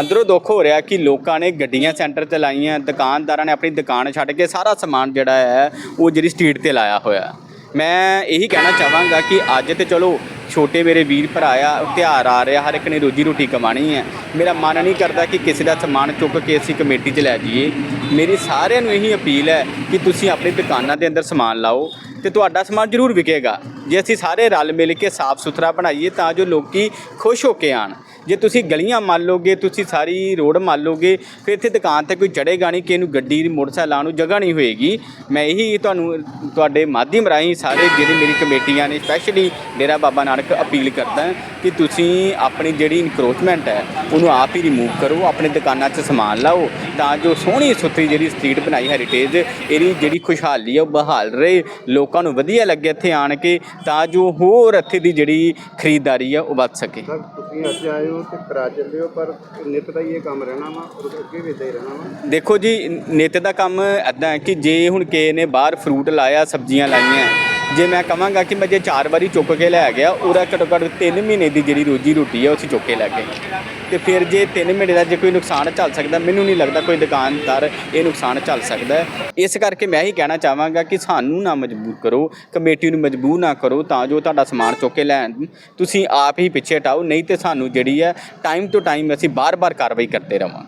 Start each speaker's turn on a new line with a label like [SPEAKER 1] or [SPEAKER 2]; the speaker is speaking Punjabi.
[SPEAKER 1] ਅੰਦਰੋਂ ਦੁੱਖ ਹੋ ਰਿਹਾ ਕਿ ਲੋਕਾਂ ਨੇ ਗੱਡੀਆਂ ਸੈਂਟਰ ਤੇ ਲਾਈਆਂ, ਦੁਕਾਨਦਾਰਾਂ ਨੇ ਆਪਣੀ ਦੁਕਾਨ ਛੱਡ ਕੇ ਸਾਰਾ ਸਮਾਨ ਜਿਹੜਾ ਹੈ, ਉਹ ਜਿਹੜੀ ਸਟਰੀਟ ਤੇ ਲਾਇਆ ਹੋਇਆ। ਮੈਂ ਇਹੀ ਕਹਿਣਾ ਚਾਹਾਂਗਾ ਕਿ ਅੱਜ ਤੇ ਚਲੋ, ਛੋਟੇ ਮੇਰੇ ਵੀਰ ਭਰਾ ਆ, ਤਿਉਹਾਰ ਆ ਰਿਹਾ, ਹਰ ਇੱਕ ਨੇ ਰੋਜੀ ਰੋਟੀ ਕਮਾਣੀ ਹੈ। ਮੇਰਾ ਮਨ ਨਹੀਂ ਕਰਦਾ ਕਿ ਕਿਸੇ ਦਾ ਸਮਾਨ ਚੁੱਕ ਕੇ ਅਸੀਂ ਕਮੇਟੀ 'ਚ ਲੈ ਜਾਈਏ। ਮੇਰੀ ਸਾਰਿਆਂ ਨੂੰ ਇਹੀ ਅਪੀਲ ਹੈ ਕਿ ਤੁਸੀਂ ਆਪਣੀ ਦੁਕਾਨਾਂ ਦੇ ਅੰਦਰ ਸਮਾਨ ਲਾਓ। ਤੇ ਤੁਹਾਡਾ ਸਮਾਨ ਜ਼ਰੂਰ ਵਿਕੇਗਾ। ਜੇ ਅਸੀਂ ਸਾਰੇ ਰਲ ਮਿਲ ਕੇ ਸਾਫ਼ ਸੁਥਰਾ ਬਣਾਈਏ ਤਾਂ ਜੋ ਲੋਕੀ ਖੁਸ਼ ਹੋ ਕੇ ਆਣ। ਜੇ ਤੁਸੀਂ ਗਲੀਆਂ ਮੰਨ ਲਓਗੇ, ਤੁਸੀਂ ਸਾਰੀ ਰੋਡ ਮੰਨ ਲਓਗੇ, ਫਿਰ ਇੱਥੇ ਦੁਕਾਨ ਤੇ ਕੋਈ ਚੜੇਗਾ ਨਹੀਂ ਕਿ ਇਹਨੂੰ ਗੱਡੀ, ਮੋਟਰਸਾਈਕਲ ਲਾਉਣ ਨੂੰ ਜਗ੍ਹਾ ਨਹੀਂ ਹੋਏਗੀ। ਮੈਂ ਇਹੀ ਤੁਹਾਨੂੰ, ਤੁਹਾਡੇ ਮਾਧਿਅਮ ਰਾਹੀਂ ਸਾਰੇ ਜਿਹੜੀ ਮੇਰੀ ਕਮੇਟੀਆਂ ਨੇ ਸਪੈਸ਼ਲੀ ਡੇਰਾ ਬਾਬਾ ਨਾਨਕ ਅਪੀਲ ਕਰਦਾ ਕਿ ਤੁਸੀਂ ਆਪਣੀ ਜਿਹੜੀ ਇਨਕਰੋਚਮੈਂਟ ਹੈ, ਉਹਨੂੰ ਆਪ ਹੀ ਰਿਮੂਵ ਕਰੋ, ਆਪਣੇ ਦੁਕਾਨਾਂ 'ਚ ਸਮਾਨ ਲਾਓ, ਤਾਂ ਜੋ ਸੋਹਣੀ ਸੁਥਰੀ ਜਿਹੜੀ ਸਟਰੀਟ ਬਣਾਈ ਹੈਰੀਟੇਜ ਇਹਦੀ ਜਿਹੜੀ ਖੁਸ਼ਹਾਲੀ ਹੈ ਉਹ ਬਹਾਲ ਰਹੇ, ਲੋਕ ਨੂੰ ਵਧੀਆ ਲੱਗੇ ਇੱਥੇ ਆਣ ਕੇ ਤਾਂ ਜੋ ਹੋਰ ਇੱਥੇ ਦੀ ਜਿਹੜੀ ਖਰੀਦਦਾਰੀ ਹੈ ਉਹ ਵੱਧ ਸਕੇ।
[SPEAKER 2] ਸਰ ਤੁਸੀਂ ਅੱਜ ਆਏ ਹੋ ਤੇ ਕਰਾ ਚੱਲੇ ਹੋ ਪਰ ਨਿਤ ਦਾ ਹੀ ਇਹ ਕੰਮ ਰਹਿਣਾ ਵਾ ਔਰ ਅੱਗੇ ਵੀ ਏਦਾਂ ਹੀ ਰਹਿਣਾ ਵਾ।
[SPEAKER 1] ਦੇਖੋ ਜੀ ਨਿੱਤ ਦਾ ਕੰਮ ਐਦਾਂ ਹੈ ਕਿ ਜੇ ਹੁਣ ਕਿਸੇ ਨੇ ਬਾਹਰ ਫਰੂਟ ਲਾਇਆ ਸਬਜ਼ੀਆਂ ਲਾਈਆਂ ਜੇ ਮੈਂ ਕਹਾਂਗਾ ਕਿ ਮੈਂ ਜੇ ਚਾਰ ਵਾਰੀ ਚੁੱਕ ਕੇ ਲੈ ਗਿਆ, ਉਹਦਾ ਘੱਟੋ ਘੱਟ 3 ਮਹੀਨੇ ਦੀ ਜਿਹੜੀ ਰੋਜੀ ਰੋਟੀ ਹੈ ਉਹ ਅਸੀਂ ਚੁੱਕ ਕੇ ਲੈ ਗਏ। ਤੇ ਫਿਰ ਜੇ 3 ਮਹੀਨੇ ਦਾ ਜੇ ਕੋਈ ਨੁਕਸਾਨ ਝੱਲ ਸਕਦਾ, ਮੈਨੂੰ ਨਹੀਂ ਲੱਗਦਾ ਕੋਈ ਦੁਕਾਨਦਾਰ ਇਹ ਨੁਕਸਾਨ ਝੱਲ ਸਕਦਾ ਇਸ ਕਰਕੇ ਮੈਂ ਹੀ ਕਹਿਣਾ ਚਾਹਾਂਗਾ ਕਿ ਸਾਨੂੰ ਨਾ ਮਜਬੂਰ ਕਰੋ, ਕਮੇਟੀ ਨੂੰ ਮਜਬੂਰ ਨਾ ਕਰੋ, ਤਾਂ ਜੋ ਤੁਹਾਡਾ ਸਮਾਨ ਚੁੱਕ ਕੇ ਲੈਣ। ਤੁਸੀਂ ਆਪ ਹੀ ਪਿੱਛੇ ਹਟਾਓ, ਨਹੀਂ ਤੇ ਸਾਨੂੰ ਜਿਹੜੀ ਹੈ ਟਾਈਮ ਟੂ ਟਾਈਮ ਅਸੀਂ ਬਾਰ-ਬਾਰ ਕਾਰਵਾਈ ਕਰਦੇ ਰਵਾਂ